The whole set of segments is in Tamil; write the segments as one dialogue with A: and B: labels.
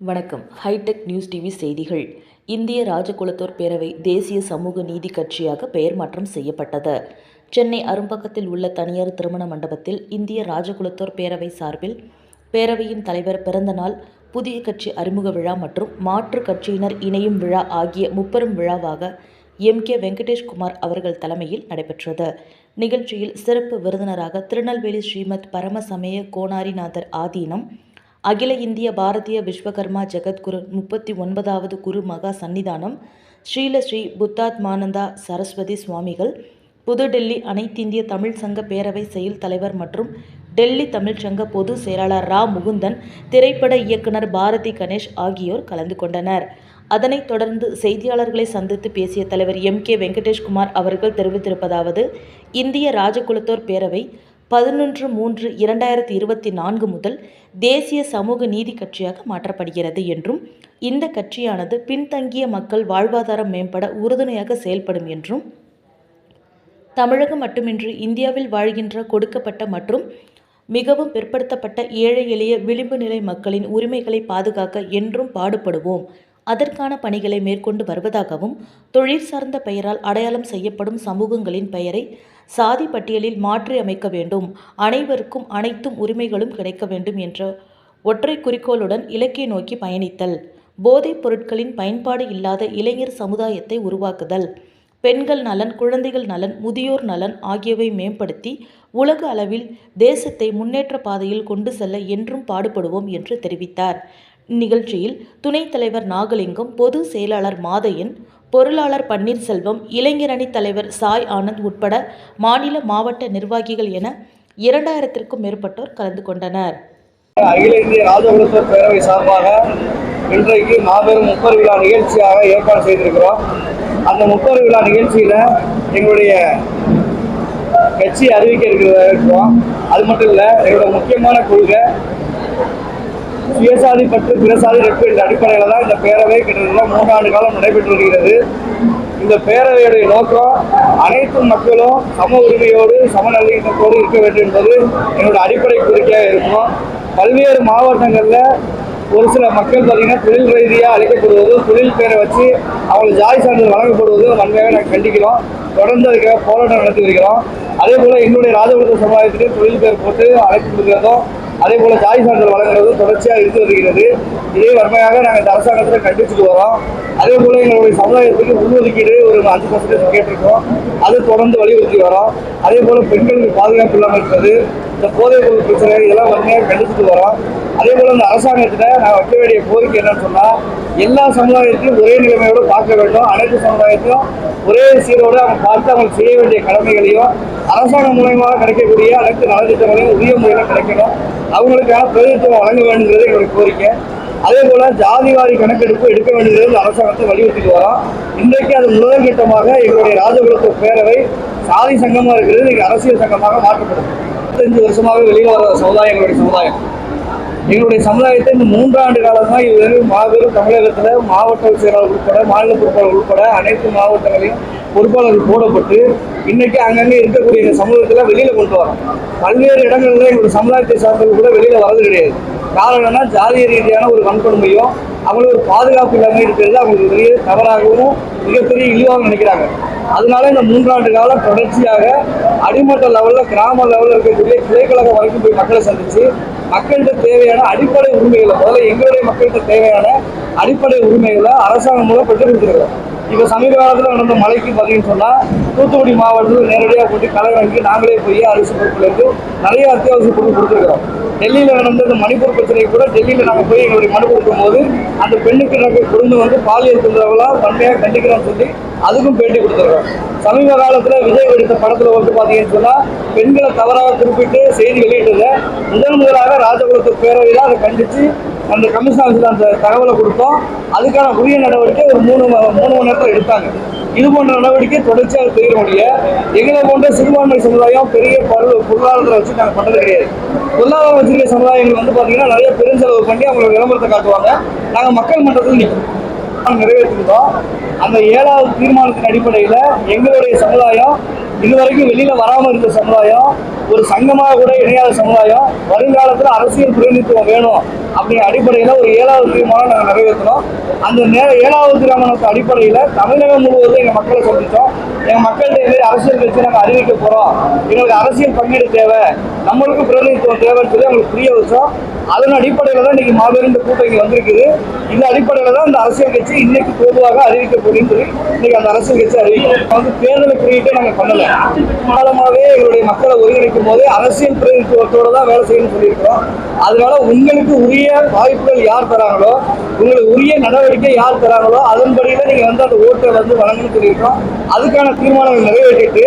A: வணக்கம். ஹைடெக் நியூஸ் டிவி செய்திகள். இந்திய ராஜகுலத்தோர் பேரவை தேசிய சமூக நீதி கட்சியாக பெயர் மாற்றம் செய்யப்பட்டது. சென்னை அரும்பக்கத்தில் உள்ள தனியார் திருமண மண்டபத்தில் இந்திய ராஜகுலத்தோர் பேரவை சார்பில் பேரவையின் தலைவர் பிறந்தநாள் புதிய கட்சி அறிமுக விழா மற்றும் மாற்றுக் கட்சியினர் இணையும் விழா ஆகிய முப்பெரும் விழாவாக எம் கே வெங்கடேஷ்குமார் அவர்கள் தலைமையில் நடைபெற்றது. நிகழ்ச்சியில் சிறப்பு விருந்தினராக திருநெல்வேலி ஸ்ரீமத் பரமசமய கோனாரிநாதர் ஆதீனம் அகில இந்திய பாரதிய விஸ்வகர்மா ஜெகத்குரு முப்பத்தி ஒன்பதாவது குரு மகா சன்னிதானம் ஸ்ரீல ஸ்ரீ புத்தாத்மானந்தா சரஸ்வதி சுவாமிகள் புதுடெல்லி அனைத்திந்திய தமிழ் சங்க பேரவை செயல் தலைவர் மற்றும் டெல்லி தமிழ்ச்சங்க பொது பொதுச் செயலாளர் ரா முகுந்தன் திரைப்பட இயக்குனர் பாரதி கணேஷ் ஆகியோர் கலந்து கொண்டனர். அதனைத் தொடர்ந்து செய்தியாளர்களை சந்தித்து பேசிய தலைவர் எம் கே வெங்கடேஷ்குமார் அவர்கள் தெரிவித்திருப்பதாவது இந்திய ராஜகுலத்தோர் பேரவை பதினொன்று மூன்று இரண்டாயிரத்தி இருபத்தி நான்கு முதல் தேசிய சமூக நீதி கட்சியாக மாற்றப்படுகிறது என்றும் இந்த கட்சியானது பின்தங்கிய மக்கள் வாழ்வாதாரம் மேம்பட உறுதுணையாக செயல்படும் என்றும் தமிழகம் மட்டுமின்றி இந்தியாவில் வாழ்கின்ற கொடுக்கப்பட்ட மற்றும் மிகவும் பிற்படுத்தப்பட்ட ஏழை எளிய விளிம்பு நிலை மக்களின் உரிமைகளை பாதுகாக்க என்றும் பாடுபடுவோம். அதற்கான பணிகளை மேற்கொண்டு வருவதாகவும் தொழில் சார்ந்த பெயரால் அடையாளம் செய்யப்படும் சமூகங்களின் பெயரை சாதி பட்டியலில் மாற்றி அமைக்க வேண்டும். அனைவருக்கும் அனைத்தும் உரிமைகளும் கிடைக்க வேண்டும் என்ற ஒற்றை குறிக்கோளுடன் இலக்கை நோக்கி பயணித்தல். போதைப் பொருட்களின் பயன்பாடு இல்லாத இளைஞர் சமுதாயத்தை உருவாக்குதல். பெண்கள் நலன் குழந்தைகள் நலன் முதியோர் நலன் ஆகியவை மேம்படுத்தி உலக அளவில் தேசத்தை முன்னேற்ற பாதையில் கொண்டு செல்ல என்றும் பாடுபடுவோம் என்று தெரிவித்தார். இந்நிகழ்ச்சியில் துணைத் தலைவர் நாகலிங்கம் பொது செயலாளர் மாதையன் பொருளாளர் பன்னீர்செல்வம் இளைஞரணி தலைவர் சாய் ஆனந்த் உட்பட மாநில மாவட்ட நிர்வாகிகள் என இரண்டாயிரத்திற்கும் மேற்பட்டோர் கலந்து கொண்டனர்.
B: அகில இந்திய ராஜகுலத்தோர் பேரவை சார்பாக இன்றைக்கு மாபெரும் முப்பது விழா நிகழ்ச்சியாக ஏற்பாடு செய்திருக்கிறோம். அந்த முப்பது விழா நிகழ்ச்சியில் எங்களுடைய கட்சி அறிவிக்க இருக்கிறதா இருக்கிறோம். அது மட்டும் இல்லை எங்களோட முக்கியமான கொள்கை சுயசாதி பற்று பிறசாதி நட்பு என்ற அடிப்படையில் தான் இந்த பேரவை கிட்டத்தட்ட மூன்றாண்டு காலம் நடைபெற்று வருகிறது. இந்த பேரவையுடைய நோக்கம் அனைத்து மக்களும் சம உரிமையோடு சமநல்லிணத்தோடு இருக்க வேண்டும் என்பது என்னோட அடிப்படை கோரிக்கையாக இருக்கும். பல்வேறு மாவட்டங்களில் ஒரு சில மக்கள் பார்த்தீங்கன்னா தொழில் ரீதியாக அழைக்கப்படுவது தொழில் பேரை வச்சு அவங்களுக்கு ஜாதி சான்றிதழ் வழங்கப்படுவது வன்மையாக நாங்கள் கண்டிக்கிறோம். தொடர்ந்து அதுக்காக போராட்டம் நடத்தி வருகிறோம். அதே போல் எங்களுடைய ராஜபுர சமுதாயத்திலே தொழில் பேர் போட்டு அழைத்து கொடுக்கிறதும் அதே போல ஜாதி சான்றிதழ் வழங்குறது தொடர்ச்சியாக இருந்து வருகிறது. இதே வன்மையாக நாங்கள் இந்த அரசாங்கத்தில் கண்டிச்சுட்டு வரோம். அதே போல எங்களுடைய சமுதாயத்துக்கு உள்ஒதுக்கீடு ஒரு அஞ்சு பர்சன்டேஜ் கேட்டிருக்கோம். அது தொடர்ந்து வலியுறுத்தி வரோம். அதே போல பெண்களுக்கு பாதுகாப்பு இல்லாமல் இருக்கிறது. இந்த போதைப் பொருள் பிரச்சனை இதெல்லாம் வன்மையாக கண்டிச்சுட்டு வரோம். அதே போல இந்த அரசாங்கத்தில் நான் வைக்க வேண்டிய கோரிக்கை என்னன்னு சொன்னால் எல்லா சமுதாயத்தையும் ஒரே நிலைமையோடு பார்க்க வேண்டும். அனைத்து சமுதாயத்தையும் ஒரே சீரோடு அவங்க பார்த்து அவங்க செய்ய வேண்டிய கடமைகளையும் அரசாங்கம் மூலயமாக கிடைக்கக்கூடிய அனைத்து நலத்திட்டங்களையும் உரிய முறையில் கிடைக்கணும். அவங்களுக்கான பிரதிநிதித்துவம் வழங்க வேண்டுங்கிறது எங்களுடைய கோரிக்கை. அதே போல ஜாதிவாரி கணக்கெடுப்பு எடுக்க வேண்டியது இந்த அரசாங்கத்தை வலியுறுத்திட்டு வரோம். இன்றைக்கு அது முதல்கட்டமாக எங்களுடைய ராஜகுலத்து பேரவை சாதி சங்கமாக இருக்கிறது இன்னைக்கு அரசியல் சங்கமாக மாற்றப்படும் இருபத்தஞ்சு வருஷமாக வெளியில் வர சமுதாயம் எங்களுடைய சமுதாயம். எங்களுடைய சமுதாயத்தை இந்த மூன்றாண்டு காலமாக இது மாபெரும் தமிழகத்தில் மாவட்ட செயலாளர் உட்பட மாநில பொறுப்பாளர் உட்பட அனைத்து மாவட்டங்களையும் பொறுப்பாளர்கள் போடப்பட்டு இன்னைக்கு அங்கங்கே இருக்கக்கூடிய இந்த சமூகத்தில் வெளியில் கொண்டு வரோம். பல்வேறு இடங்களில் எங்களுடைய சமுதாயத்தை சார்ந்தவர்கள் கூட வெளியில் வரது கிடையாது. காரணம் என்னன்னா ஜாதிய ரீதியான ஒரு வன்கொடுமையும் அவங்களுக்கு ஒரு பாதுகாப்பு இல்லாமல் இருக்கிறது அவங்களுக்கு பெரிய தவறாகவும் மிகப்பெரிய இழிவாகவும் நினைக்கிறாங்க. அதனால இந்த மூன்றாண்டு காலம் தொடர்ச்சியாக அடிமட்ட லெவலில் கிராம லெவலில் இருக்கக்கூடிய கிளைக்கழகம் வரைக்கும் போய் மக்களை சந்திச்சு மக்கள்கிட்ட தேவையான அடிப்படை உரிமைகளை முதல்ல எங்களுடைய மக்கள்கிட்ட தேவையான அடிப்படை உரிமைகளை அரசாங்கம் மூலம் பெற்று கொடுத்துருக்கோம் இப்போ சமீப காலத்தில் நடந்த மழைக்கு பார்த்தீங்கன்னு சொன்னால் தூத்துக்குடி மாவட்டத்தில் நேரடியாக போட்டு களை வாங்கி நாங்களே போய் அரிசி பொருட்களுக்கு நிறைய அத்தியாவசிய பொருள் கொடுத்துருக்கிறோம். டெல்லியில் நடந்த இந்த மணிப்பூர் பிரச்சனை கூட டெல்லியில் நாங்கள் போய் எங்களுடைய மனு கொடுக்கும்போது அந்த பெண்ணுக்கு நாங்கள் குடும்பம் வந்து பாலியல் தொந்தரவுலாம் வன்மையாக கண்டிக்கிறோம்னு சொல்லி அதுக்கும் பேட்டி கொடுத்துருக்கோம் சமீப காலத்தில் விஜய் எடுத்த படத்தில் வந்து பார்த்தீங்கன்னு சொன்னால் பெண்களை தவறாக குறிப்பிட்டு செய்தி வெளியிட்டதை முதன் முதலாக ராஜகுலத்து பேரவையில் அதை கண்டித்து அந்த கமிஷன் ஆஃபீஸில் அந்த தகவலை கொடுத்தோம். அதுக்கான உரிய நடவடிக்கை ஒரு மூணு மூணு மணி நேரத்தில் எடுத்தாங்க. இது போன்ற நடவடிக்கை தொடர்ச்சியாக செய்ய முடிய எங்களை போன்ற சிறுபான்மை சமுதாயம் பெரிய பரு பொருளாதாரத்தை வச்சு நாங்கள் பண்ணது கிடையாது. பொருளாதார வச்சிருக்க சமுதாயங்கள் வந்து பார்த்தீங்கன்னா நிறைய பெருஞ்செலவு பண்ணி அவங்களோட விளம்பரத்தை காட்டுவாங்க. நாங்கள் மக்கள் மன்றத்தில் நிற்கிறோம் நிறைவேற்றிருந்தோம். அந்த ஏழாவது தீர்மானத்தின் அடிப்படையில் எங்களுடைய சமுதாயம் இதுவரைக்கும் வெளியில வராம இருந்த சமுதாயம் ஒரு சங்கமாக கூட இணையாத சமுதாயம் வருங்காலத்தில் அரசியல் பிரதிநிதித்துவம் வேணும் அப்படிங்கிற அடிப்படையில் ஒரு ஏழாவது தீர்மானம் நாங்கள் நிறைவேற்றினோம் அந்த நே ஏழாவது தீர்மானத்து அடிப்படையில் தமிழகம் முழுவதும் எங்கள் மக்களை சந்தித்தோம் எங்கள் மக்கள்கிட்ட இதே அரசியல் கட்சி நாங்கள் அறிவிக்க போகிறோம் எங்களுக்கு அரசியல் பங்கீடு தேவை. நம்மளுக்கு பிரதிநிதித்துவம் தேவைன்னு சொல்லி அவங்களுக்கு புரிய வச்சோம். அதன் அடிப்படையில் தான் இன்னைக்கு மாபெரும் இந்த கூட்டம் வந்திருக்குது. இந்த அடிப்படையில் தான் இந்த அரசியல் கட்சி இன்னைக்கு பொதுவாக அறிவிக்க போகுதுன்னு சொல்லி இன்னைக்கு அந்த அரசியல் கட்சி அறிவிக்கும் வந்து தேர்தலை குறியீட்டை நாங்கள் பண்ணல. காலமாகவே எங்களுடைய மக்களை ஒருங்கிணைக்கும் போது அரசியல் பிரதிநிதித்துவத்தோடு தான் வேலை செய்யணும்னு சொல்லியிருக்கிறோம். அதனால உங்களுக்கு உரிய வாய்ப்புகள் யார் தராங்களோ உங்களுக்கு உரிய நடவடிக்கை யார் தராங்களோ அதன்படியில் நீங்கள் வந்து அந்த ஓட்டை வந்து வழங்கணும்னு சொல்லியிருக்கோம் அதுக்கான தீர்மானங்கள் நிறைவேற்றிட்டு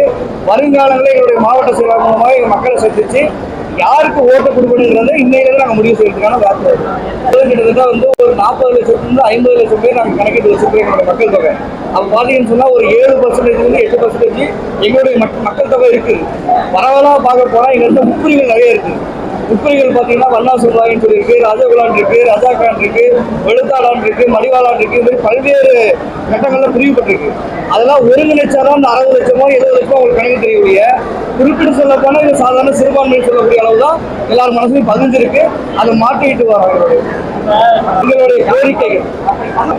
B: வருங்காலங்களில் எங்களுடைய மாவட்ட செயலாளர் மூலமாக எங்கள் மக்களை சந்திச்சு யாருக்கு ஓட்டு கொடுக்கணுங்கிறத இன்னையில நாங்கள் முடிவு செய்யறதுக்கான வார்த்தை கிட்டத்தட்ட வந்து ஒரு நாற்பது லட்சத்துலேருந்து ஐம்பது லட்சம் பேர் நாங்கள் கணக்கிட்டு வச்சுருக்கோம் எங்களுடைய மக்கள் தொகை. அப்போ பார்த்தீங்கன்னு சொன்னால் ஒரு ஏழு பர்சன்டேஜ்லேருந்து எட்டு பர்சன்டேஜ் எங்களுடைய மக்- மக்கள் தொகை இருக்குது பரவலாக பார்க்க போனால் எங்கள்கிட்ட முப்பிரிகள் நிறைய இருக்குது முப்பிரிகள் பார்த்தீங்கன்னா வண்ணா சமுதாயம் சொல்லியிருக்கு ராஜகுலான் இருக்கு ராஜாக்கான் இருக்கு வெளுத்தாளான் இருக்கு மடிவாளான் இருக்கு இது மாதிரி பல்வேறு கட்டங்களில் பிரிவுபட்டிருக்கு. அதெல்லாம் ஒருங்கிணைச்சாதான் அந்த அறுபது லட்சமோ எழுபது லட்சமோ உங்களுக்கு கணக்கு தெரியக்கூடிய குறிப்பிட்டு சொல்ல போனால் இது சாதாரண சிறுபான்மைன்னு சொல்லக்கூடிய அளவு தான் எல்லார் மனசுலையும் பதிஞ்சிருக்கு. அதை மாற்றிக்கிட்டு வரோம் எங்களுடைய கோரிக்கைகள்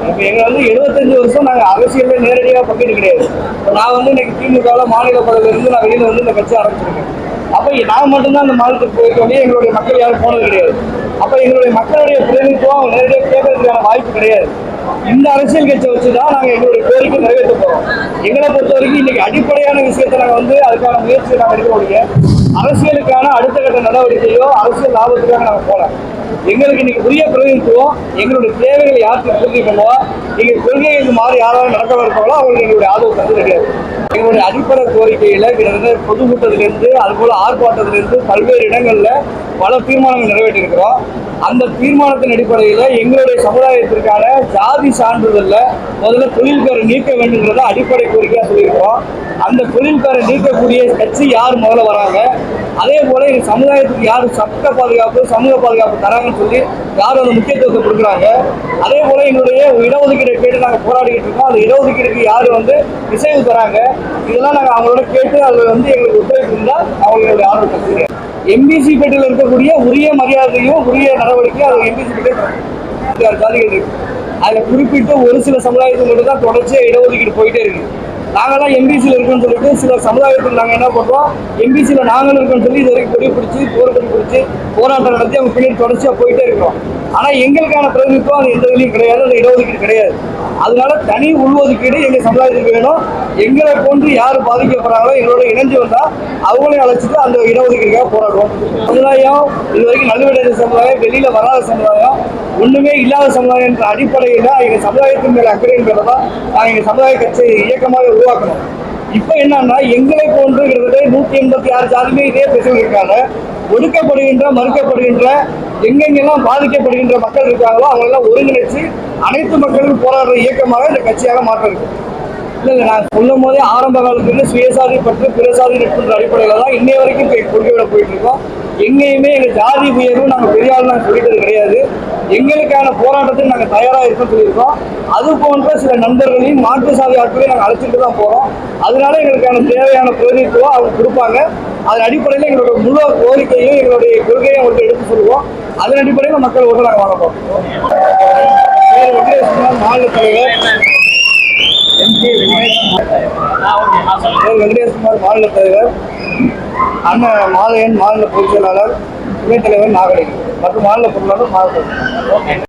B: இப்போ எங்களை வந்து எழுபத்தஞ்சு வருஷம் நாங்கள் அரசியலில் நேரடியாக பங்கிட்டு கிடையாது. நான் வந்து இன்னைக்கு திமுகவில் மாநில பதவியில இருந்து நான் வெளியில் வந்து இந்த கட்சி ஆரம்பிச்சிருக்கேன். அப்போ நான் மட்டும்தான் அந்த மாநிலத்துக்கு போயிருக்கோம் எங்களுடைய மக்கள் யாரும் போனது கிடையாது. அப்போ எங்களுடைய மக்களுடைய பிரதிநிதித்துவம் நேரடியாக கேட்கறதுக்கான வாய்ப்பு கிடையாது. இந்த அரசியல் கட்சியை வச்சு தான் நாங்கள் எங்களுடைய கோரிக்கை நிறைவேற்ற போகிறோம் எங்களை பொறுத்த வரைக்கும் இன்னைக்கு அடிப்படையான விஷயத்தை நாங்கள் வந்து அதுக்கான முயற்சியை நாங்கள் முடியும் அரசியலுக்கான அடுத்த கட்ட நடவடிக்கையோ அரசியல் லாபத்துக்காக நாங்கள் போகலாம் எங்களுக்கு இன்னைக்கு உரிய பிரதிநிதித்துவம் எங்களுடைய தேவைகளை யாருக்கு பூர்த்தி பண்ணுவோம் எங்கள் கொள்கைகள் மாறி யாராவது நடக்க இருப்பாங்களோ அவங்களுக்கு எங்களுடைய ஆதரவு தந்து கிடையாது எங்களுடைய அடிப்படை கோரிக்கையில கிட்டத்தட்ட பொதுக்கூட்டத்திலிருந்து அதுபோல ஆர்ப்பாட்டத்திலிருந்து பல்வேறு இடங்கள்ல பல தீர்மானங்கள் நிறைவேற்றியிருக்கிறோம். அந்த தீர்மானத்தின் அடிப்படையில் எங்களுடைய சமுதாயத்திற்கான ஜாதி சான்றிதழ்ல முதல்ல தொழில்கேரை நீக்க வேண்டுங்கிறத அடிப்படை கோரிக்கையாக சொல்லியிருக்கிறோம். அந்த தொழில் பேரை நீக்கக்கூடிய கட்சி யார் முதல்ல வராங்க? அதே போல இந்த சமுதாயத்துக்கு யார் சட்ட பாதுகாப்பு சமூக பாதுகாப்பு தராங்கன்னு சொல்லி யார் அந்த முக்கியத்துவத்தை கொடுக்குறாங்க? அதே போல எங்களுடைய இடஒதுக்கீடு கேட்டு நாங்கள் போராடிக்கிட்டு இருக்கோம். அந்த இடஒதுக்கீடுக்கு யார் வந்து இசைவு தராங்க? இதெல்லாம் நாங்கள் அவங்களோட கேட்டு அதில் வந்து எங்களுக்கு ஒத்துழைப்பு இருந்தால் அவங்களுடைய ஆர்டர் கொடுத்துருக்கேன் எம்பிசி பேட்டையில் இருக்கக்கூடிய உரிய மரியாதையும் உரிய நடவடிக்கையும் அது எம்பிசி பெட்டியில் ஜாதிகள் இருக்கு. அதில் குறிப்பிட்டு ஒரு சில சமுதாயத்துக்கு மட்டும் தான் தொடர்ச்சியாக இடஒதுக்கீடு போயிட்டே இருக்கு. நாங்களாம் எம்பிசியில் இருக்கோம்னு சொல்லிட்டு சில சமுதாயத்தில் நாங்கள் என்ன பண்ணுறோம் எம்பிசியில் நாங்களும் இருக்கோம்னு சொல்லி இது வரைக்கும் கொடி பிடிச்சி போர் கொடி பிடிச்சி போராட்டம் நடத்தி அவங்க பின்னாடி தொடர்ச்சியாக போயிட்டே இருக்கிறோம். ஆனால் எங்களுக்கான பிரதிநிதித்துவம் அது எந்த இதுலையும் கிடையாது அந்த இடஒதுக்கீடு கிடையாது. அதனால தனி உள்ஒதுக்கீடு எங்கள் சமுதாயத்துக்கு வேணும். எங்களை போன்று யார் பாதிக்கப்படுறாங்களோ எங்களோட இணைஞ்சு வந்தால் அவங்களையும் அழைச்சிட்டு அந்த இடஒதுக்கீடுக்காக போராடுவோம். சமுதாயம் இது வரைக்கும் நடுவடைந்த சமுதாயம் வெளியில வராத சமுதாயம் ஒண்ணுமே இல்லாத சமுதாயம் என்ற அடிப்படையில் எங்க சமுதாயத்தின் மேல அக்கறைங்கிறத தான் நாங்கள் எங்க சமுதாய கட்சியை இயக்கமாக உருவாக்கணும். இப்போ என்னன்னா எங்களை போன்று கிட்டத்தட்ட நூத்தி எண்பத்தி ஆறு ஜாதியுமே இதே பிரச்சனை இருக்காங்க. ஒடுக்கப்படுகின்ற மறுக்கப்படுகின்ற எங்கெங்கெல்லாம் பாதிக்கப்படுகின்ற மக்கள் இருக்காங்களோ அவங்களெல்லாம் ஒருங்கிணைச்சு அனைத்து மக்களுக்கும் போராடுற இயக்கமாக இந்த கட்சியாக மாற்ற இருக்கு இல்லை இல்லை நான் சொல்லும் போதே ஆரம்ப காலத்திலிருந்து சுயசாதி பற்று பிறசாதி நட்புன்ற அடிப்படையில் தான் இன்னைய வரைக்கும் இப்போ கொள்கையோட போயிட்டு இருக்கோம் எங்கேயுமே எங்கள் ஜாதி உயர்வு நாங்கள் பெரிய ஆள் நாங்கள் சொல்லிட்டது கிடையாது. எங்களுக்கான போராட்டத்துக்கு நாங்கள் தயாராக இருக்கோம் சொல்லியிருக்கோம். அது போன்ற சில நண்பர்களையும் மாற்று சாதி ஆட்களையும் நாங்கள் அழைச்சிட்டு தான் போகிறோம் அதனால எங்களுக்கான தேவையான பிரதிநிதித்துவம் அவங்க கொடுப்பாங்க. அதன் அடிப்படையில் எங்களோட முழு கோரிக்கையும் எங்களுடைய கொள்கையை அவங்களுக்கு எடுத்து சொல்லுவோம். அதன் அடிப்படையில் மக்கள் ஓட்டு நாங்கள் வாங்க போகிறோம் மாநில தலைவர் எம்பி வெங்கடேஷ்குமார் வெங்கடேஷ்குமார் மாநில தலைவர் அண்ணன் மாலையன் மாநில பொதுச் செயலாளர் துணைத் தலைவர் நாகரிகம் மற்றும் மாநில பொருளாளர் மாநில